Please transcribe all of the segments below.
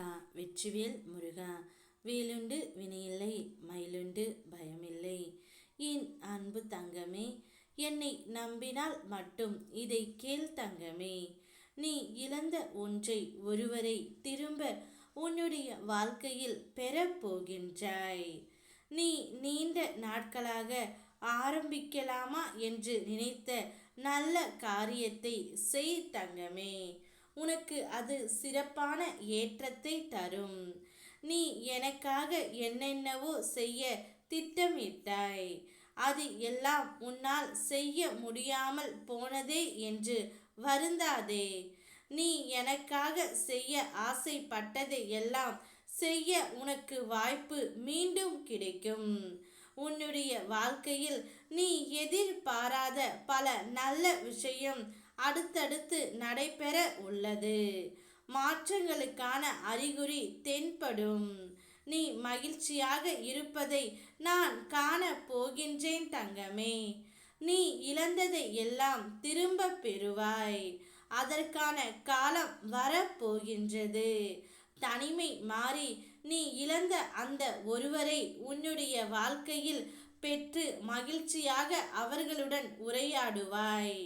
முருகா வெற்றிவேல் முருகா. வேலுண்டு வினையில்லை மயிலுண்டு பயமில்லை. என் அன்பு தங்கமே என்னை நம்பினால் மட்டும் இதை கேள் தங்கமே. நீ இழந்த ஒன்றை ஒருவரை திரும்ப உன்னுடைய வாழ்க்கையில் பெறப்போகின்றாய் நீ நீண்ட நாட்களாக ஆரம்பிக்கலாமா என்று நினைத்த நல்ல காரியத்தை செய் தங்கமே. உனக்கு அது சிறப்பான ஏற்றத்தை தரும். நீ எனக்காக என்னென்னவோ செய்ய திட்டமிட்டாய். அது எல்லாம் உன்னால் செய்ய முடியாமல் போனதே என்று வருந்தாதே. நீ எனக்காக செய்ய ஆசைப்பட்டதை எல்லாம் செய்ய உனக்கு வாய்ப்பு மீண்டும் கிடைக்கும். உன்னுடைய வாழ்க்கையில் நீ எதிர்பாராத பல நல்ல விஷயம் அடுத்தடுத்து நடைபெற உள்ளது. மாற்றங்களுக்கான அறிகுறி தென்படும். நீ மகிழ்ச்சியாக இருப்பதை நான் காண போகின்றேன் தங்கமே. நீ இழந்ததை எல்லாம் திரும்ப பெறுவாய். அதற்கான காலம் வரப்போகின்றது தனிமை மாறி நீ இழந்த அந்த ஒருவரை உன்னுடைய வாழ்க்கையில் பெற்று மகிழ்ச்சியாக அவர்களுடன் உரையாடுவாய்.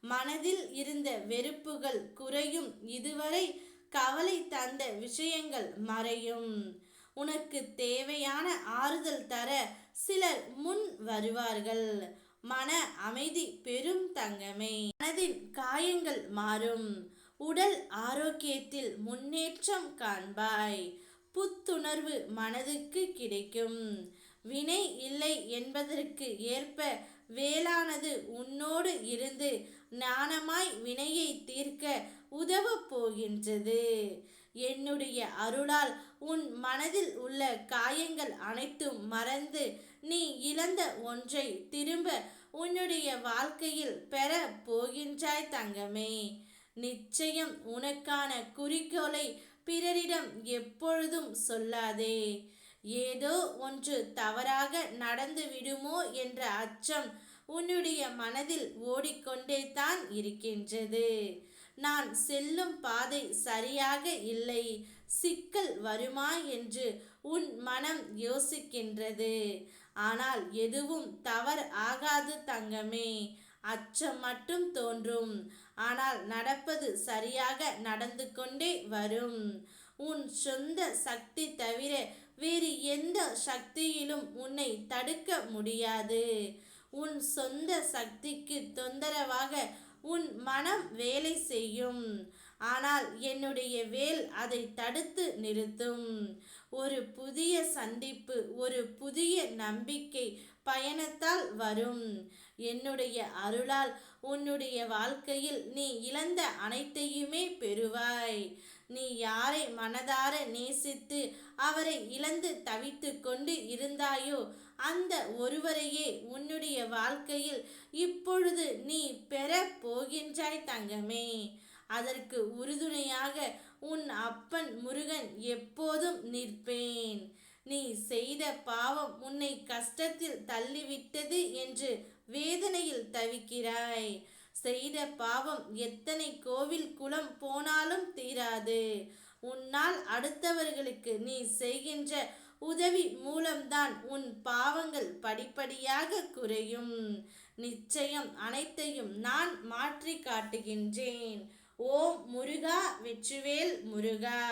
மனதில் இருந்த வெறுப்புகள் குறையும். இதுவரை கவலை தந்த விஷயங்கள் மறையும். உனக்கு தேவையான ஆறுதல் தர சிலர் முன் வருவார்கள். மன அமைதி பெரும் தங்கமே. மனதின் காயங்கள் மாறும். உடல் ஆரோக்கியத்தில் முன்னேற்றம் காண்பாய். புத்துணர்வு மனதுக்கு கிடைக்கும். வினை இல்லை என்பதற்கு ஏற்ப வேளானது உன்னோடு இருந்து ஞானமாய் வினையை தீர்க்க உதவப் போகின்றது. என்னுடைய அருளால் உன் மனதில் உள்ள காயங்கள் அனைத்தும் மறந்து நீ இழந்த ஒன்றை திரும்ப உன்னுடைய வாழ்க்கையில் பெற போகின்றாய் தங்கமே. நிச்சயம் உனக்கான குறிக்கோளை பிறரிடம் எப்பொழுதும் சொல்லாதே. ஏதோ ஒன்று தவறாக நடந்து விடுமோ என்ற அச்சம் உன்னுடைய மனதில் ஓடிக்கொண்டே தான் இருக்கின்றது. நான் செல்லும் பாதை சரியாக இல்லை. சிக்கல் வருமா என்று உன் மனம் யோசிக்கின்றது. ஆனால் எதுவும் தவறு ஆகாது தங்கமே. அச்சம் மட்டும் தோன்றும். ஆனால் நடப்பது சரியாக நடந்து கொண்டே வரும். உன் சொந்த சக்தி தவிர வேறு எந்த சக்தியிலும் உன்னை தடுக்க முடியாது. உன் சொந்த சக்திக்கு தொந்தரவாக உன் மனம் வேலை செய்யும். ஆனால் என்னுடைய வேல் அதை தடுத்து நிறுத்தும். ஒரு புதிய சந்திப்பு ஒரு புதிய நம்பிக்கை பயணத்தால் வரும். என்னுடைய அருளால் உன்னுடைய வாழ்க்கையில் நீ இழந்த அனைத்தையுமே பெறுவாய். நீ யாரை மனதார நேசித்து அவரை இழந்து தவித்து கொண்டு இருந்தாயோ அந்த ஒருவரையே உன்னுடைய வாழ்க்கையில் இப்பொழுது நீ பெற போகின்றாய் தங்கமே. அதற்கு உறுதுணையாக உன் அப்பன் முருகன் எப்போதும் நிற்பேன். நீ செய்த பாவம் உன்னை கஷ்டத்தில் தள்ளிவிட்டது என்று வேதனையில் தவிக்கிறாய். செய்த பாவம் எத்தனை கோவில் குளம் போனாலும் தீராது. உன்னால் அடுத்தவர்களுக்கு நீ செய்கின்ற உதவி மூலம்தான் உன் பாவங்கள் படிப்படியாக குறையும். நிச்சயம் அனைத்தையும் நான் மாற்றி காட்டுகின்றேன் ஓம் முருகா வெற்றிவேல் முருகா.